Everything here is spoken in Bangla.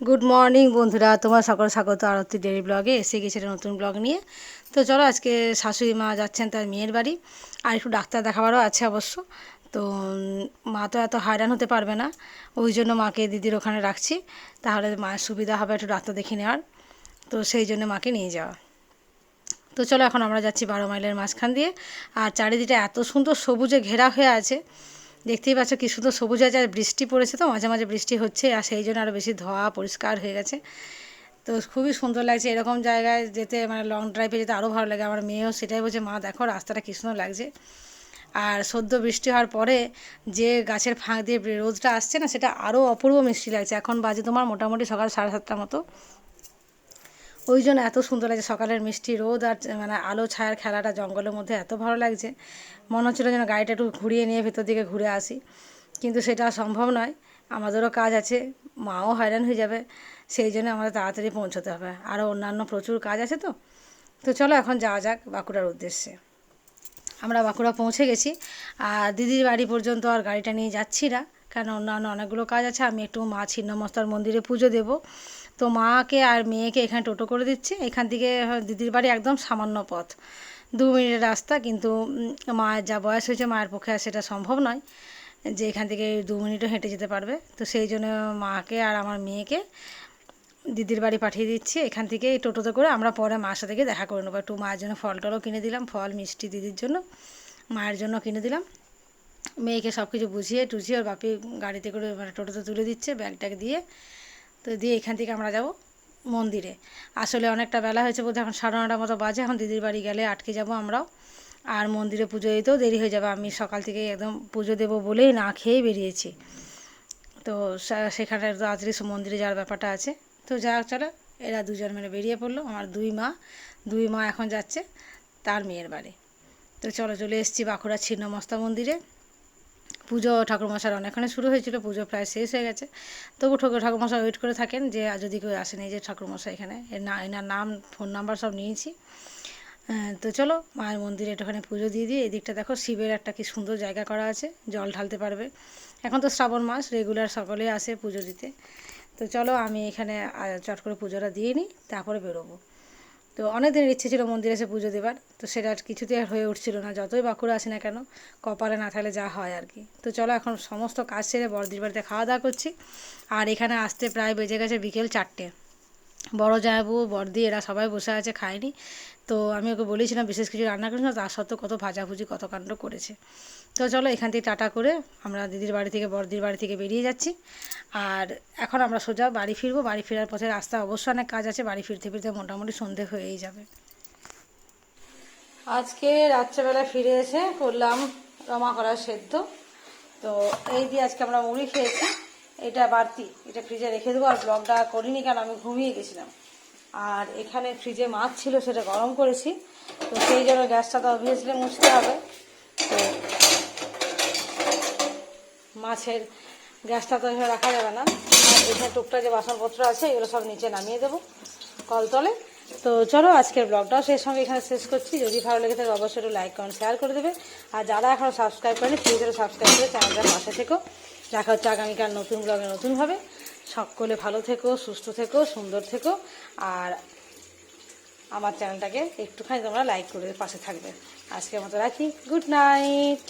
গুড মর্নিং বন্ধুরা। তোমার সকল স্বাগত আরতি ডেলি ব্লগে এসে গেছে নতুন ব্লগ নিয়ে। তো চলো, আজকে শাশুড়ি মা যাচ্ছেন তার মেয়ের বাড়ি। আর একটু ডাক্তার দেখাবারও আছে অবশ্য। তো মা তো এত হয়রান হতে পারবে না। ওই জন্য মাকে দিদির ওখানে রাখছি। তাহলে মায়ের সুবিধা হবে একটু ডাক্তার দেখিয়ে নেওয়ার। তো সেই জন্য মাকে নিয়ে যাওয়া। তো চলো, এখন আমরা যাচ্ছি বারো মাইলের মাঝখান দিয়ে। আর চারিদিকটা এত সুন্দর সবুজে ঘেরা হয়ে আছে। দেখতেই পাচ্ছ কি সুন্দর সবুজ আছে আর বৃষ্টি পড়েছে তো, মাঝে মাঝে বৃষ্টি হচ্ছে আর সেই জন্য আরও বেশি ধোয়া পরিষ্কার হয়ে গেছে। তো খুবই সুন্দর লাগছে এরকম জায়গায় যেতে মানে লং ড্রাইভে যেতে আরও ভালো লাগে। আমার মেয়েও সেটাই বলছে, মা, দেখো রাস্তাটা কী সুন্দর লাগছে। আর সদ্য বৃষ্টি হওয়ার পরে যে গাছের ফাঁক দিয়ে রোদটা আসছে না, সেটা আরও অপূর্ব মিষ্টি লাগছে। এখন বাজে তোমার মোটামুটি সকাল সাড়ে সাতটার মতো। ওই জন্য এত সুন্দর লাগছে সকালের মিষ্টি রোদ আর মানে আলো ছায়ার খেলাটা জঙ্গলের মধ্যে এত ভালো লাগছে। মনে হচ্ছিল যেন গাড়িটা একটু ঘুরিয়ে নিয়ে ভেতর দিকে ঘুরে আসি। কিন্তু সেটা সম্ভব নয়। আমাদেরও কাজ আছে, মাও হয়রান হয়ে যাবে। সেই জন্য আমাদের তাড়াতাড়ি পৌঁছতে হবে। আরও অন্যান্য প্রচুর কাজ আছে তো। তো চলো এখন যাওয়া যাক বাঁকুড়ার উদ্দেশ্যে। আমরা বাঁকুড়া পৌঁছে গেছি। আর দিদির বাড়ি পর্যন্ত আর গাড়িটা নিয়ে যাচ্ছি না। কারণ অন্যান্য অনেকগুলো কাজ আছে, আমি একটু মা ছিন্নমস্তার মন্দিরে পুজো দেব। তো মাকে আর মেয়েকে এখানে টোটো করে দিচ্ছি, এখান থেকে দিদির বাড়ি একদম সামান্য পথ। দু মিনিটের রাস্তা, কিন্তু মায়ের যা বয়স হয়েছে, মায়ের পক্ষে আর সেটা সম্ভব নয় যে এখান থেকে দু মিনিটও হেঁটে যেতে পারবে। তো সেই জন্য মাকে আর আমার মেয়েকে দিদির বাড়ি পাঠিয়ে দিচ্ছি। এখান থেকে এই টোটোতে করে আমরা পরে মার সাথে দেখা করে নেব। একটু মায়ের জন্য ফল টলও কিনে দিলাম, ফল, মিষ্টি দিদির জন্য, মায়ের জন্য কিনে দিলাম। মেয়েকে সব কিছু বুঝিয়ে টুঝিয়ে ওর বাপি গাড়িতে করে মানে টোটোতে তুলে দিচ্ছে ব্যাগ ট্যাগ দিয়ে। তো দিয়ে এখান থেকে আমরা যাব মন্দিরে। আসলে অনেকটা বেলা হয়েছে বোধহয় এখন সাড়ে নটার মতো বাজে, এখন দিদির বাড়ি গেলে আটকে যাব আমরাও। আর মন্দিরে পুজো দিতেও দেরি হয়ে যাবে, আমি সকাল থেকে একদম পুজো দেবো বলেই না খেয়েই বেরিয়েছি। তো সেখানে তাড়াতাড়ি সব মন্দিরে যাওয়ার ব্যাপারটা আছে। তো যা চলো, এরা দুজন মিলে বেরিয়ে পড়ল, আমার দুই মা। দুই মা এখন যাচ্ছে, তার মেয়ের বাড়ি। তো চলো চলে এসেছি বাঁকুড়া ছিন্নমস্তা মন্দিরে। পুজো ঠাকুরমশার অনেকক্ষণে শুরু হয়েছিল, পুজো প্রায় শেষ হয়ে গেছে। তবু ঠাকুর, ঠাকুরমশাই ওয়েট করে থাকেন যে যদি কেউ আসেন, এই যে ঠাকুরমশাই এখানে, এর না, এনার নাম ফোন নাম্বার সব নিয়েছি। তো চলো, মায়ের মন্দিরে একটুখানি পুজো দিয়ে দিয়ে, এদিকটা দেখো, শিবের একটা কি সুন্দর জায়গা করা আছে, জল ঢালতে পারবে। এখন তো শ্রাবণ মাস রেগুলার সকলেই আসে পুজো দিতে। তো চলো, আমি এখানে চট করে পুজোটা দিয়ে নিই, তারপরে বেরোবো। তো অনেক দিনের ইচ্ছে ছিল মন্দিরে এসে পুজো দেবার, তো সেটা আর কিছুতেই আর হয়ে উঠছিল না। যতই বাঁকুড়া আসি না কেন, কপালে না থাকলে যা হয় আর কি। তো চলো এখন সমস্ত কাজ সেরে বড়দির বাড়িতে খাওয়া দাওয়া করছি। আর এখানে আসতে প্রায় বেজে গেছে বিকেল চারটে। বড় জামাইবু বড়দি এরা সবাই বসে আছে, খায়নি। তো আমি ওকে বলেছিলাম বিশেষ কিছু রান্না করেছি তার সত্ত্বেও কত ভাজাভুজি, কত কাণ্ড করেছে। তো চলো এখান থেকে টাটা করে আমরা দিদির বাড়ি থেকে বড়দির বাড়ি থেকে বেরিয়ে যাচ্ছি। আর এখন আমরা সোজা বাড়ি ফিরবো। বাড়ি ফেরার পথে রাস্তা অবশ্য অনেক কাজ আছে, বাড়ি ফিরতে ফিরতে মোটামুটি সন্ধে হয়েই যাবে। আজকে রাত্রেবেলা ফিরে এসে করলাম রমা করা সেদ্ধ। তো এই দিয়ে আজকে আমরা মুড়ি খেয়েছি। এটা বাড়তি, এটা ফ্রিজে রেখে দেবো আর ব্লগটা করিনি কারণ আমি ঘুমিয়ে গেছিলাম। আর এখানে ফ্রিজে মাছ ছিল, সেটা গরম করেছি। তো সেই জন্য গ্যাসটা তো অবভিয়াসলি মুছতে হবে। তো মাছের গ্যাসটা তো এখানে রাখা যাবে না। আর এখানে টুকটা যে বাসনপত্র আছে, এগুলো সব নিচে নামিয়ে দেবো। কলতলে তো চলো আজকের ব্লগটাও সেই সঙ্গে এখানে শেষ করছি। যদি ভালো লেগে থাকে অবশ্যই একটু লাইক কমেন্ট শেয়ার করে দেবে। আর যারা এখনও সাবস্ক্রাইব করেনি প্লিজ একটু সাবস্ক্রাইব করে চ্যানেলটার পাশে থেকো। দেখা হচ্ছে আগামীকাল নতুন ব্লগে নতুনভাবে। সকলে ভালো থেকো, সুস্থ থেকো, সুন্দর থেকো। আর আমার চ্যানেলটাকে একটুখানি তোমরা লাইক করে পাশে থাকবে। আজকের মতো রাখি। Good night